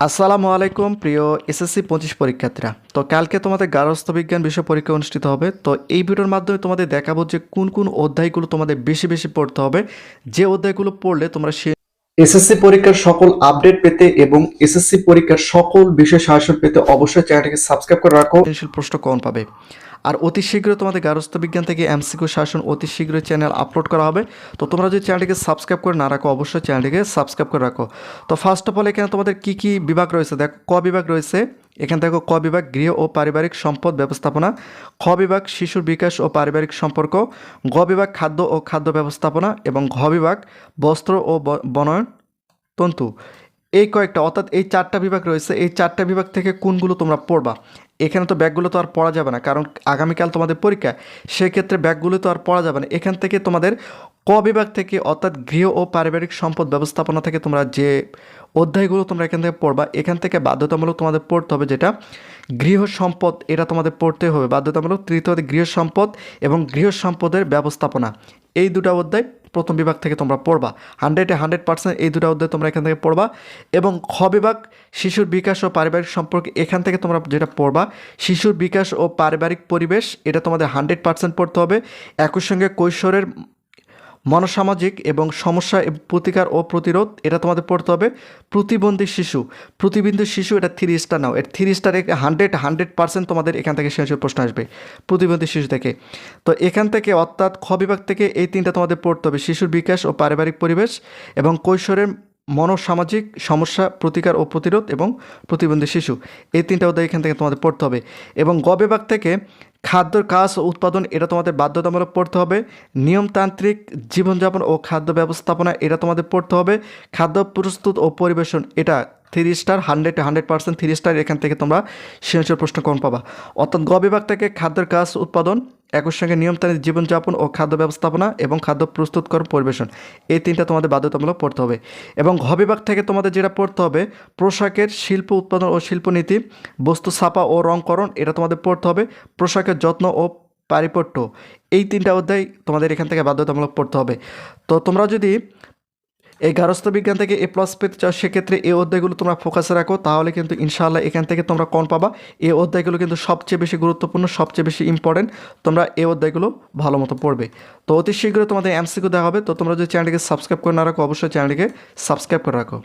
আসসালামু আলাইকুম প্রিয় এসএসসি পঁচিশ পরীক্ষার্থীরা। তো কালকে তোমাদের গার্হস্থ বিজ্ঞান বিষয় পরীক্ষা অনুষ্ঠিত হবে। তো এই ভিডিওর মাধ্যমে তোমাদের দেখাবো যে কোন কোন অধ্যায়গুলো তোমাদের বেশি বেশি পড়তে হবে। যে অধ্যায়গুলো পড়লে তোমরা সে এসএসসি পরীক্ষার সকল আপডেট পেতে এবং এসএসসি পরীক্ষার সকল বিষয় সাহায্য পেতে অবশ্যই চ্যানেলটিকে সাবস্ক্রাইব করে রাখো। প্রশ্ন কম পাবে। আর অতি শীঘ্রই তোমাদের গার্হস্থ্য বিজ্ঞান থেকে এমসিকিউ শাসন অতি শীঘ্রই চ্যানেল আপলোড করা হবে। তো তোমরা যদি চ্যানেলটিকে সাবস্ক্রাইব করে না রাখো, অবশ্যই চ্যানেলটিকে সাবস্ক্রাইব করে রাখো। তো ফার্স্ট অফ অল এখানে তোমাদের কি কি বিভাগ রয়েছে? দেখো, ক বিভাগ রয়েছে। এখানে দেখো, ক বিভাগ গৃহ ও পারিবারিক সম্পদ ব্যবস্থাপনা, খ বিভাগ শিশুর বিকাশ ও পারিবারিক সম্পর্ক, গ বিভাগ খাদ্য ও খাদ্য ব্যবস্থাপনা এবং ঘ বিভাগ বস্ত্র ও বনয়ন তন্তু। এই কয়েকটা, অর্থাৎ এই চারটা বিভাগ রয়েছে, এই চারটা বিভাগ থেকে কোনগুলো তোমরা পড়বা? এখানে তো ব্যাগগুলো তো আর পড়া যাবে না, কারণ আগামীকাল তোমাদের পরীক্ষা, সেক্ষেত্রে ব্যাগগুলো তো আর পড়া যাবে না। এখান থেকে তোমাদের ক বিভাগ থেকে, অর্থাৎ গৃহ ও পারিবারিক সম্পদ ব্যবস্থাপনা থেকে তোমরা যে অধ্যায়গুলো তোমরা এখান থেকে পড়বা, এখান থেকে বাধ্যতামূলক তোমাদের পড়তে হবে যেটা গৃহ সম্পদ, এটা তোমাদের পড়তে হবে। বাধ্যতামূলক তৃতীয়ত গৃহ সম্পদ এবং গৃহ সম্পদের ব্যবস্থাপনা। এই দুটো অধ্যায় প্রথম বিভাগ থেকে তোমরা পড়বা। হান্ড্রেডে হান্ড্রেড পার্সেন্ট এই দুটো অধ্যায় তোমরা এখান থেকে পড়বা এবং খ বিভাগ শিশুর বিকাশ ও পারিবারিক সম্পর্কে এখান থেকে তোমরা যেটা পড়বা, শিশুর বিকাশ ও পারিবারিক পরিবেশ, এটা তোমাদের হান্ড্রেড পার্সেন্ট পড়তে হবে। একই সঙ্গে কৈশোরের মনসামাজিক এবং সমস্যা প্রতিকার ও প্রতিরোধ, এটা তোমাদের পড়তে হবে। প্রতিবন্ধী শিশু প্রতিবন্ধী শিশু, এটা থ্রি স্টার নাও। এর three star hundred hundred percent তোমাদের এখান থেকে শেষ প্রশ্ন আসবে, প্রতিবন্ধী শিশু থেকে। তো এখান থেকে অর্থাৎ খ বিভাগ থেকে এই তিনটা তোমাদের পড়তে হবে, শিশুর বিকাশ ও পারিবারিক পরিবেশ এবং কৈশোরের মনোসামাজিক সমস্যা প্রতিকার ও প্রতিরোধ এবং প্রতিবন্ধী শিশু, এই তিনটা অধ্যায় এখান থেকে তোমাদের পড়তে হবে। এবং গ বিভাগ থেকে খাদ্যর কাজ ও উৎপাদন, এটা তোমাদের বাধ্যতামূলক পড়তে হবে। নিয়মতান্ত্রিক জীবনযাপন ও খাদ্য ব্যবস্থাপনা, এটা তোমাদের পড়তে হবে। খাদ্য প্রস্তুত ও পরিবেশন, এটা three star hundred hundred percent three star এখান থেকে তোমরা সৃজনশীল প্রশ্ন কম পাবা। অর্থাৎ গ বিভাগ থেকে খাদ্যের কাজ, উৎপাদন, একই সঙ্গে নিয়মতান্ত্রিক জীবনযাপন ও খাদ্য ব্যবস্থাপনা এবং খাদ্য প্রস্তুতকরণ পরিবেশন। এই তিনটা তোমাদের বাধ্যতামূলক পড়তে হবে। এবং ঘ বিভাগ থেকে তোমাদের যেটা পড়তে হবে, পোশাকের শিল্প উৎপাদন ও শিল্পনীতি, বস্তু ছাপা ও রংকরণ, এটা তোমাদের পড়তে হবে, পোশাকের যত্ন ও পারিপট্য। এই তিনটা অধ্যায় তোমাদের এখান থেকে বাধ্যতামূলক পড়তে হবে। তো তোমরা যদি এই গারস্থ বিজ্ঞান থেকে এ প্লাস পেতে চাও, সেক্ষেত্রে এই অধ্যায়গুলো তোমরা ফোকাসে রাখো, তাহলে কিন্তু ইনশাআল্লাহ এখান থেকে তোমরা কম পাবা। এই অধ্যায়গুলো কিন্তু সবচেয়ে বেশি গুরুত্বপূর্ণ, সবচেয়ে বেশি ইম্পর্টেন্ট তোমরা এই অধ্যায়গুলো ভালো মতো পড়বে। তো অতি শীঘ্রই তোমাদের এমসিকিউ দেওয়া হবে, তো তোমরা যদি চ্যানেলটিকে সাবস্ক্রাইব করে না রাখো, অবশ্যই চ্যানেলটিকে সাবস্ক্রাইব করে রাখো।